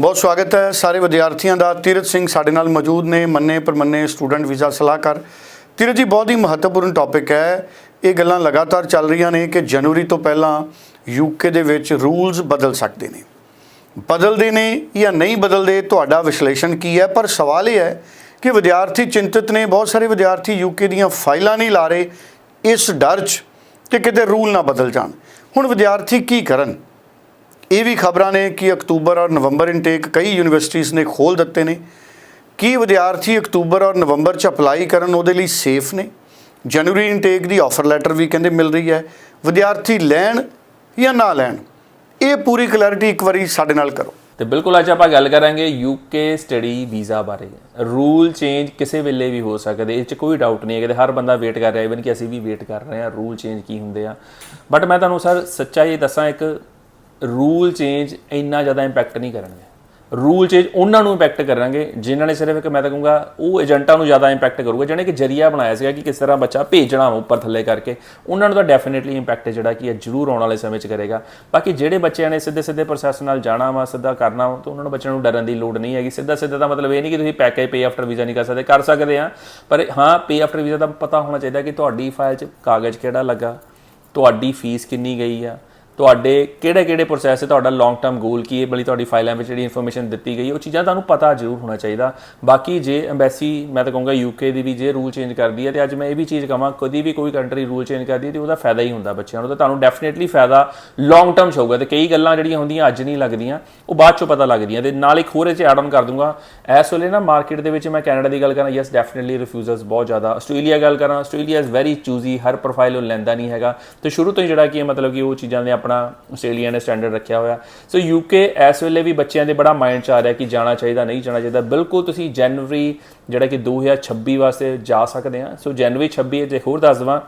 ਬਹੁਤ ਸਵਾਗਤ ਹੈ ਸਾਰੇ ਵਿਦਿਆਰਥੀਆਂ ਦਾ। ਤੀਰਤ ਸਿੰਘ ਸਾਡੇ ਨਾਲ ਮੌਜੂਦ ਨੇ, ਮੰਨੇ ਪਰਮੰਨੇ ਸਟੂਡੈਂਟ ਵੀਜ਼ਾ ਸਲਾਹਕਾਰ। ਤੀਰਤ ਜੀ, ਬਹੁਤ ਹੀ ਮਹੱਤਵਪੂਰਨ ਟੌਪਿਕ ਹੈ। ਇਹ ਗੱਲਾਂ ਲਗਾਤਾਰ ਚੱਲ ਰਹੀਆਂ ਨੇ ਕਿ ਜਨਵਰੀ ਤੋਂ ਪਹਿਲਾਂ ਯੂਕੇ ਦੇ ਵਿੱਚ ਰੂਲਸ ਬਦਲ ਸਕਦੇ ਨੇ। ਬਦਲਦੇ ਨੇ ਜਾਂ ਨਹੀਂ ਬਦਲਦੇ, ਤੁਹਾਡਾ ਵਿਸ਼ਲੇਸ਼ਣ ਕੀ ਹੈ? ਪਰ ਸਵਾਲ ਇਹ ਹੈ ਕਿ ਵਿਦਿਆਰਥੀ ਚਿੰਤਤ ਨੇ, ਬਹੁਤ ਸਾਰੇ ਵਿਦਿਆਰਥੀ ਯੂਕੇ ਦੀਆਂ ਫਾਈਲਾਂ ਨਹੀਂ ਲਾ ਰਹੇ। ਇਸ ਡਰ 'ਚ ਕਿ ਕਿਤੇ ਰੂਲ ਨਾ ਬਦਲ ਜਾਣ। ਹੁਣ ਵਿਦਿਆਰਥੀ ਕੀ ਕਰਨ? ਇਹ ਵੀ ਖਬਰਾਂ ਨੇ ਕਿ ਅਕਤੂਬਰ ਔਰ ਨਵੰਬਰ ਇਨਟੇਕ ਕਈ ਯੂਨੀਵਰਸਿਟੀਆਂ ਨੇ ਖੋਲ ਦਿੱਤੇ ਨੇ। ਕੀ ਵਿਦਿਆਰਥੀ ਅਕਤੂਬਰ ਔਰ ਨਵੰਬਰ ਚ ਅਪਲਾਈ ਕਰਨ ਉਹਦੇ ਲਈ ਸੇਫ ਨੇ? ਜਨਵਰੀ ਇਨਟੇਕ ਦੀ ਆਫਰ ਲੈਟਰ ਵੀ ਕਹਿੰਦੇ ਮਿਲ ਰਹੀ ਹੈ। ਵਿਦਿਆਰਥੀ ਲੈਣ ਜਾਂ ਨਾ ਲੈਣ? ਇਹ ਪੂਰੀ ਕਲੈਰਿਟੀ ਇੱਕ ਵਾਰੀ ਸਾਡੇ ਨਾਲ ਕਰੋ। ਤੇ ਬਿਲਕੁਲ ਅੱਜ ਆਪਾਂ ਗੱਲ ਕਰਾਂਗੇ ਯੂਕੇ ਸਟੱਡੀ ਵੀਜ਼ਾ ਬਾਰੇ। ਰੂਲ ਚੇਂਜ ਕਿਸੇ ਵੇਲੇ ਵੀ ਹੋ ਸਕਦੇ, ਇਹ ਚ ਕੋਈ ਡਾਊਟ ਨਹੀਂ ਹੈ ਕਿ ਹਰ ਬੰਦਾ ਵੇਟ ਕਰ ਰਿਹਾ ਇਵਨ ਕਿ ਅਸੀਂ ਵੀ ਵੇਟ ਕਰ ਰਹੇ ਹਾਂ ਰੂਲ ਚੇਂਜ ਕੀ ਹੁੰਦੇ ਆ। ਬਟ ਮੈਂ ਤੁਹਾਨੂੰ ਸਰ ਸੱਚਾ ਇਹ ਦੱਸਾਂ ਇੱਕ ਰੂਲ ਚੇਂਜ ਇੰਨਾ ਜ਼ਿਆਦਾ ਇੰਪੈਕਟ ਨਹੀਂ ਕਰਨਗੇ। ਰੂਲ ਚੇਂਜ ਉਹਨਾਂ ਨੂੰ ਇੰਪੈਕਟ ਕਰਾਂਗੇ ਜਿਨ੍ਹਾਂ ਨੇ ਸਿਰਫ ਇੱਕ, ਮੈਂ ਤਾਂ ਕਹੂੰਗਾ, ਉਹ ਏਜੰਟਾਂ ਨੂੰ ਜ਼ਿਆਦਾ ਇੰਪੈਕਟ ਕਰੂਗਾ, ਜਿਹਨੇ ਕਿ ਜਰੀਆ ਬਣਾਇਆ ਸੀਗਾ ਕਿ ਕਿਸ ਤਰ੍ਹਾਂ ਬੱਚਾ ਭੇਜਣਾ ਉੱਪਰ ਥੱਲੇ ਕਰਕੇ। ਉਹਨਾਂ ਨੂੰ ਤਾਂ ਡੈਫੀਨਿਟਲੀ ਇੰਪੈਕਟ ਜਿਹੜਾ ਕਿ ਇਹ ਜ਼ਰੂਰ ਆਉਣ ਵਾਲੇ ਸਮੇਂ 'ਚ ਕਰੇਗਾ। ਬਾਕੀ ਜਿਹੜੇ ਬੱਚਿਆਂ ਨੇ ਸਿੱਧੇ ਸਿੱਧੇ ਪ੍ਰੋਸੈਸ ਨਾਲ ਜਾਣਾ ਵਾ, ਸਿੱਧਾ ਕਰਨਾ ਵਾ, ਤਾਂ ਉਹਨਾਂ ਨੂੰ ਬੱਚਿਆਂ ਨੂੰ ਡਰਨ ਦੀ ਲੋੜ ਨਹੀਂ ਹੈਗੀ। ਸਿੱਧਾ ਸਿੱਧਾ ਦਾ ਮਤਲਬ ਇਹ ਨਹੀਂ ਕਿ ਤੁਸੀਂ ਪੈਕੇਜ ਪੇ ਆਫਟਰ ਵੀਜ਼ਾ ਨਹੀਂ ਕਰ ਸਕਦੇ ਕਰ ਸਕਦੇ ਆ ਪਰ ਹਾਂ ਪੇ ਆਫਟਰ ਵੀਜ਼ਾ ਦਾ ਪਤਾ ਹੋਣਾ ਚਾਹੀਦਾ ਕਿ ਤੁਹਾਡੀ ਫਾਈਲ 'ਚ ਕਾਗਜ਼ ਕਿਹੜਾ ਲੱਗਾ, ਤੁਹਾਡੀ ਫੀਸ ਕਿੰਨੀ ਗਈ ਆ ਤੁਹਾਡੇ ਕਿਹੜੇ ਕਿਹੜੇ ਪ੍ਰੋਸੈਸ ਹੈ ਤੁਹਾਡਾ ਲੌਂਗ ਟਰਮ ਗੋਲ ਕੀ ਹੈ? ਬਲੀ ਤੁਹਾਡੀ ਫਾਈਲਾਂ ਵਿੱਚ ਜਿਹੜੀ ਇਨਫੋਰਮੇਸ਼ਨ ਦਿੱਤੀ ਗਈ ਉਹ ਚੀਜ਼ਾਂ ਤੁਹਾਨੂੰ ਪਤਾ ਜ਼ਰੂਰ ਹੋਣਾ ਚਾਹੀਦਾ। ਬਾਕੀ ਜੇ ਐਮਬੈਸੀ ਮੈਂ ਤਾਂ ਕਹੂੰਗਾ ਯੂਕੇ ਦੀ ਵੀ ਜੇ ਰੂਲ ਚੇਂਜ ਕਰਦੀ ਹੈ ਤੇ ਅੱਜ ਮੈਂ ਇਹ ਵੀ ਚੀਜ਼ ਕਹਾਂ, ਕਦੀ ਵੀ ਕੋਈ ਕੰਟਰੀ ਰੂਲ ਚੇਂਜ ਕਰਦੀ ਹੈ ਤੇ ਉਹਦਾ ਫਾਇਦਾ ਹੀ ਹੁੰਦਾ ਬੱਚਿਆਂ ਨੂੰ। ਤਾਂ ਤੁਹਾਨੂੰ ਡੈਫੀਨਿਟਲੀ ਫਾਇਦਾ ਲੌਂਗ ਟਰਮ ਹੋਊਗਾ ਤੇ ਕਈ ਗੱਲਾਂ ਜਿਹੜੀਆਂ ਹੁੰਦੀਆਂ ਅੱਜ ਨਹੀਂ ਲੱਗਦੀਆਂ, ਉਹ ਬਾਅਦ ਚੋਂ ਪਤਾ ਲੱਗਦੀਆਂ। ਤੇ ਨਾਲ ਇੱਕ ਹੋਰ ਇਹ ਚ ਐਡ ਆਨ ਕਰ ਦੂੰਗਾ, ਇਸ ਵੇਲੇ ਨਾ ਮਾਰਕੀਟ ਦੇ ਵਿੱਚ ਮੈਂ ਕੈਨੇਡਾ ਦੀ ਗੱਲ ਕਰਾਂ ਯੈਸ ਡੈਫੀਨਿਟਲੀ ਰਿਫਿਊਜ਼ਲਸ ਬਹੁਤ ਜ਼ਿਆਦਾ। ਆਸਟ੍ਰੇਲੀਆ ਗੱਲ ਕਰਾਂ, ਆਸਟ੍ਰੇਲੀਆ ਇਜ਼ ਵੈਰੀ ਚੂਜ਼ੀ ਹਰ ਪ੍ਰੋਫਾਈਲ ਉਹ ਲੈਂਦਾ ਨਹੀਂ ਹੈਗਾ। ਤੇ ਸ਼ੁਰੂ ਤੋਂ ਹੀ ਜਿਹੜਾ ਕੀ ਮਤਲਬ ਕਿ ਉਹ ਚੀਜ਼ਾਂ ਦੇ ਆਪਣਾ ਆਸਟ੍ਰੇਲੀਆ ਨੇ ਸਟੈਂਡਰਡ ਰੱਖਿਆ ਹੋਇਆ। ਸੋ ਯੂਕੇ ਇਸ ਵੇਲੇ ਵੀ ਬੱਚਿਆਂ ਦੇ ਬੜਾ ਮਾਈਂਡ ਚ ਆ ਰਿਹਾ ਕਿ ਜਾਣਾ ਚਾਹੀਦਾ, ਨਹੀਂ ਜਾਣਾ ਚਾਹੀਦਾ। ਬਿਲਕੁਲ ਤੁਸੀਂ ਜਨਵਰੀ, ਜਿਹੜਾ ਕਿ 2026 ਵਾਸਤੇ ਜਾ ਸਕਦੇ ਆ ਸੋ ਜਨਵਰੀ 26 ਜੇ ਹੋਰ ਦੱਸ ਦਵਾਂ।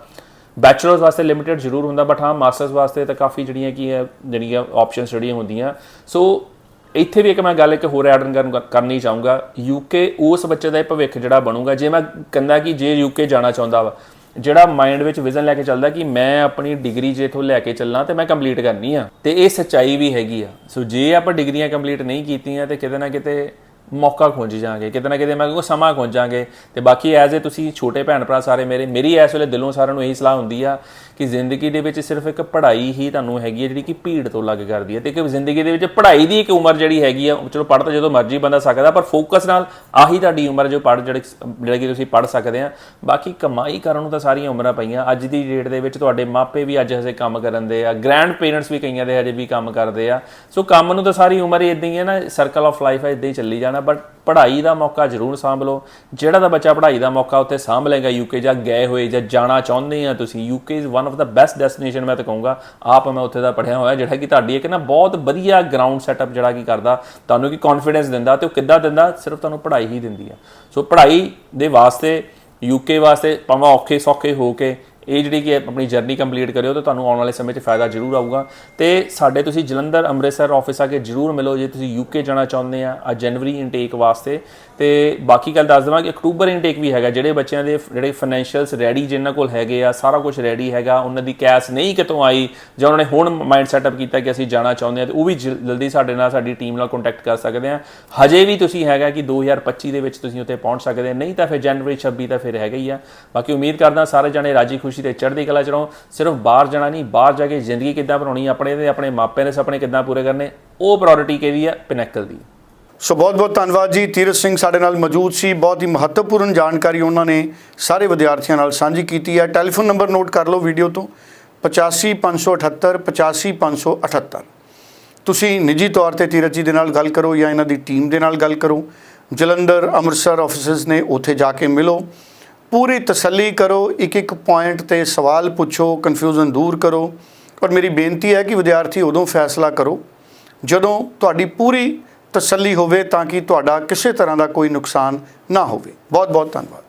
ਬੈਚਲਰਸ ਵਾਸਤੇ ਲਿਮਿਟਿਡ ਜ਼ਰੂਰ ਹੁੰਦਾ ਬਟ ਹਾਂ ਮਾਸਟਰਸ ਵਾਸਤੇ ਤਾਂ ਕਾਫੀ ਜਿਹੜੀਆਂ ਕੀ ਹੈ ਜਿਹੜੀਆਂ ਆਪਸ਼ਨਸ ਜਿਹੜੀਆਂ ਹੁੰਦੀਆਂ। ਸੋ ਇੱਥੇ ਵੀ ਇੱਕ ਮੈਂ ਗੱਲ ਇੱਕ ਹੋਰ ਐਡ ਕਰਨ ਕਰਨੀ ਚਾਹੂੰਗਾ। ਯੂਕੇ ਉਸ ਬੱਚੇ ਦਾ ਇਹ ਭਵਿੱਖ ਜਿਹੜਾ ਬਣੂਗਾ। ਜੇ ਮੈਂ ਕਹਿੰਦਾ ਕਿ ਜੇ ਯੂਕੇ ਜਾਣਾ ਚਾਹੁੰਦਾ ਵਾ ਜਿਹੜਾ ਮਾਈਂਡ ਵਿੱਚ ਵਿਜ਼ਨ ਲੈ ਕੇ ਚੱਲਦਾ ਕਿ ਮੈਂ ਆਪਣੀ ਡਿਗਰੀ ਜੇ ਇਥੋਂ ਲੈ ਕੇ ਚੱਲਾਂ ਤੇ ਮੈਂ ਕੰਪਲੀਟ ਕਰਨੀ ਆ, ਤੇ ਇਹ ਸੱਚਾਈ ਵੀ ਹੈਗੀ ਆ। ਸੋ ਜੇ ਆਪਾਂ ਡਿਗਰੀਆਂ ਕੰਪਲੀਟ ਨਹੀਂ ਕੀਤੀਆਂ ਤੇ ਕਿਤੇ ਨਾ ਕਿਤੇ ਮੌਕਾ ਖੁੰਝ ਜਾਾਂਗੇ ਕਿਤੇ ਨਾ ਕਿਤੇ ਮੈਂ ਕਹੂੰਗਾ ਸਮਾਂ ਖੁੰਝ ਜਾਾਂਗੇ ਤੇ ਬਾਕੀ ਐਜ਼ ਏ ਤੁਸੀਂ ਛੋਟੇ ਭੈਣ ਭਰਾ ਸਾਰੇ ਮੇਰੇ, ਮੇਰੀ ਇਸ ਵੇਲੇ ਦਿਲੋਂ ਸਾਰਿਆਂ ਨੂੰ ਇਹੀ ਸਲਾਹ ਹੁੰਦੀ ਆ ਕਿ ਜ਼ਿੰਦਗੀ ਦੇ ਵਿੱਚ ਸਿਰਫ ਇੱਕ ਪੜ੍ਹਾਈ ਹੀ ਤੁਹਾਨੂੰ ਹੈਗੀ ਹੈ ਜਿਹੜੀ ਕਿ ਭੀੜ ਤੋਂ ਲੱਗ ਕਰਦੀ ਹੈ ਤੇ ਕਿ ਜ਼ਿੰਦਗੀ ਦੇ ਵਿੱਚ ਪੜ੍ਹਾਈ ਦੀ ਇੱਕ ਉਮਰ ਜਿਹੜੀ ਹੈਗੀ ਆ, ਚਲੋ ਪੜ੍ਹ ਤਾਂ ਜਦੋਂ ਮਰਜ਼ੀ ਬੰਦਾ ਸਕਦਾ, ਪਰ ਫੋਕਸ ਨਾਲ ਆਹੀ ਤੁਹਾਡੀ ਉਮਰ ਜੋ ਪੜ੍ਹ ਜਿਹੜੇ ਜਿਹੜਾ ਕਿ ਤੁਸੀਂ ਪੜ੍ਹ ਸਕਦੇ ਆ। ਬਾਕੀ ਕਮਾਈ ਕਰਨ ਨੂੰ ਤਾਂ ਸਾਰੀਆਂ ਉਮਰਾਂ ਪਈਆਂ, ਅੱਜ ਦੀ ਡੇਟ ਦੇ ਵਿੱਚ ਤੁਹਾਡੇ ਮਾਪੇ ਵੀ ਅੱਜ ਹਜੇ ਕੰਮ ਕਰਨ ਦੇ ਆ ਗ੍ਰੈਂਡ ਪੇਰੈਂਟਸ ਵੀ ਕਈਆਂ ਦੇ ਹਜੇ ਵੀ ਕੰਮ ਕਰਦੇ ਆ। ਸੋ ਕੰਮ ਨੂੰ ਤਾਂ ਸਾਰੀ ਉਮਰ ਹੀ ਇਦਾਂ ਹੀ ਹੈ ਨਾ ਸਰਕਲ ਆਫ ਲਾਈਫ ਹੈ ਇਦਾਂ ਹੀ ਚੱਲੀ ਜਾਣਾ ਬਟ ਪੜ੍ਹਾਈ ਦਾ ਮੌਕਾ ਜ਼ਰੂਰ ਸਾਂਭ ਲਓ ਜਿਹੜਾ ਦਾ ਬੱਚਾ ਪੜ੍ਹਾਈ ਦਾ ਮੌਕਾ ਉੱਥੇ ਸਾਂਭ ਲੇਗਾ ਯੂਕੇ ਜਾਂ ਗਏ ਹੋਏ ਜਾਂ ਜਾਣਾ ਚਾਹੁੰਦੇ ਆ ਤੁਸੀਂ UK is one of the best destination ਮੈਂ ਤਾਂ ਕਹੂੰਗਾ। ਆਪ ਮੈਂ ਉੱਥੇ ਦਾ ਪੜ੍ਹਿਆ ਹੋਇਆ, ਜਿਹੜਾ ਕਿ ਤੁਹਾਡੀ ਇੱਕ ਨਾ ਬਹੁਤ ਵਧੀਆ ਗਰਾਊਂਡ ਸੈਟਅਪ ਜਿਹੜਾ ਕੀ ਕਰਦਾ, ਤੁਹਾਨੂੰ ਕਿ ਕੌਨਫੀਡੈਂਸ ਦਿੰਦਾ ਤੇ ਉਹ ਕਿੱਦਾਂ ਦਿੰਦਾ? ਸਿਰਫ ਤੁਹਾਨੂੰ ਪੜ੍ਹਾਈ ਹੀ ਦਿੰਦੀ ਆ। ਸੋ ਪੜ੍ਹਾਈ ਦੇ ਵਾਸਤੇ ਯੂਕੇ ਵਾਸਤੇ ਭਾਵੇਂ ਔਖੇ ਸੌਖੇ ਹੋ ਕੇ ਇਹ ਜਿਹੜੀ ਕਿ ਆਪਣੀ ਜਰਨੀ ਕੰਪਲੀਟ ਕਰਿਓ ਤਾਂ ਤੁਹਾਨੂੰ ਆਉਣ ਵਾਲੇ ਸਮੇਂ 'ਚ ਫਾਇਦਾ ਜ਼ਰੂਰ ਆਊਗਾ। ਤੇ ਸਾਡੇ ਤੁਸੀਂ ਜਲੰਧਰ ਅੰਮ੍ਰਿਤਸਰ ਆਫਿਸ ਆ ਕੇ ਜ਼ਰੂਰ ਮਿਲੋ ਜੇ ਤੁਸੀਂ ਯੂਕੇ ਜਾਣਾ ਚਾਹੁੰਦੇ ਆ ਆ ਜਨਵਰੀ ਇਨਟੇਕ ਵਾਸਤੇ। ਤੇ ਬਾਕੀ ਗੱਲ ਦੱਸ ਦਵਾਂ ਕਿ ਅਕਤੂਬਰ ਇਨਟੇਕ ਵੀ ਹੈਗਾ, ਜਿਹੜੇ ਬੱਚਿਆਂ ਦੇ ਜਿਹੜੇ ਫਾਈਨੈਂਸ਼ੀਅਲਸ ਰੈਡੀ ਜਿਨ੍ਹਾਂ ਕੋਲ ਹੈਗੇ ਆ, ਸਾਰਾ ਕੁਝ ਰੈਡੀ ਹੈਗਾ, ਉਹਨਾਂ ਦੀ ਕੈਸ਼ ਨਹੀਂ ਕਿਤੋਂ ਆਈ ਜਾਂ ਉਹਨਾਂ ਨੇ ਹੁਣ ਮਾਈਂਡ ਸੈਟਅਪ ਕੀਤਾ ਕਿ ਅਸੀਂ ਜਾਣਾ ਚਾਹੁੰਦੇ ਆ, ਤੇ ਉਹ ਵੀ ਜਲ- ਜਲਦੀ ਸਾਡੇ ਨਾਲ ਸਾਡੀ ਟੀਮ ਨਾਲ ਕੰਟੈਕਟ ਕਰ ਸਕਦੇ ਆ। ਹਜੇ ਵੀ ਤੁਸੀਂ ਹੈਗਾ ਕਿ 2025 ਦੇ ਵਿੱਚ ਤੁਸੀਂ ਉੱਥੇ ਪਹੁੰਚ ਸਕਦੇ ਨਹੀਂ ਤਾਂ ਫਿਰ ਜਨਵਰੀ 26 ਤਾਂ ਫਿਰ ਹੈਗਾ ਹੀ ਆ। ਬਾਕੀ ਉਮੀਦ ਕਰਦਾ ਸਾਰੇ ਜਣੇ ਰਾਜੀ ਖੁਸ਼ੀ ਤੇ ਚੜ੍ਹਦੀ ਕਲਾ ਚ ਰਹੋ। ਸਿਰਫ ਬਾਹਰ ਜਾਣਾ ਨਹੀਂ, ਬਾਹਰ ਜਾ ਕੇ ਜ਼ਿੰਦਗੀ ਕਿੱਦਾਂ ਬਣਾਉਣੀ ਆਪਣੇ ਤੇ, ਆਪਣੇ ਮਾਪਿਆਂ ਦੇ ਸੁਪਨੇ ਕਿੱਦਾਂ ਪੂਰੇ ਕਰਨੇ, ਉਹ ਪ੍ਰਾਇੋਰਟੀ ਕਿਹਦੀ ਆ? ਪਿਨੈਕਲ ਦੀ। ਸੋ ਬਹੁਤ ਬਹੁਤ ਧੰਨਵਾਦ ਜੀ। ਤੀਰਥ ਸਿੰਘ ਸਾਡੇ ਨਾਲ ਮੌਜੂਦ ਸੀ। ਬਹੁਤ ਹੀ ਮਹੱਤਵਪੂਰਨ ਜਾਣਕਾਰੀ ਉਹਨਾਂ ਨੇ ਸਾਰੇ ਵਿਦਿਆਰਥੀਆਂ ਨਾਲ ਸਾਂਝੀ ਕੀਤੀ ਹੈ। ਟੈਲੀਫੋਨ ਨੰਬਰ ਨੋਟ ਕਰ ਲਓ ਵੀਡੀਓ ਤੋਂ। 85578 85578 ਤੁਸੀਂ ਨਿੱਜੀ ਤੌਰ ਤੇ ਤੀਰਥ ਜੀ ਦੇ ਨਾਲ ਗੱਲ ਕਰੋ ਜਾਂ ਇਹਨਾਂ ਦੀ ਟੀਮ ਦੇ ਨਾਲ ਗੱਲ ਕਰੋ। ਜਲੰਧਰ ਅੰਮ੍ਰਿਤਸਰ ਆਫਿਸਸ ਨੇ ਉੱਥੇ ਜਾ ਕੇ ਮਿਲੋ। ਪੂਰੀ ਤਸੱਲੀ ਕਰੋ ਇੱਕ ਇੱਕ ਪੁਆਇੰਟ ਤੇ ਸਵਾਲ ਪੁੱਛੋ ਕਨਫਿਊਜ਼ਨ ਦੂਰ ਕਰੋ। ਪਰ ਮੇਰੀ ਬੇਨਤੀ ਹੈ ਕਿ ਵਿਦਿਆਰਥੀ ਉਦੋਂ ਫੈਸਲਾ ਕਰੋ, ਜਦੋਂ ਤੁਹਾਡੀ ਪੂਰੀ ਤਸੱਲੀ ਹੋਵੇ ਤਾਂ ਕਿ ਤੁਹਾਡਾ ਕਿਸੇ ਤਰ੍ਹਾਂ ਦਾ ਕੋਈ ਨੁਕਸਾਨ ਨਾ ਹੋਵੇ। ਬਹੁਤ ਬਹੁਤ ਧੰਨਵਾਦ।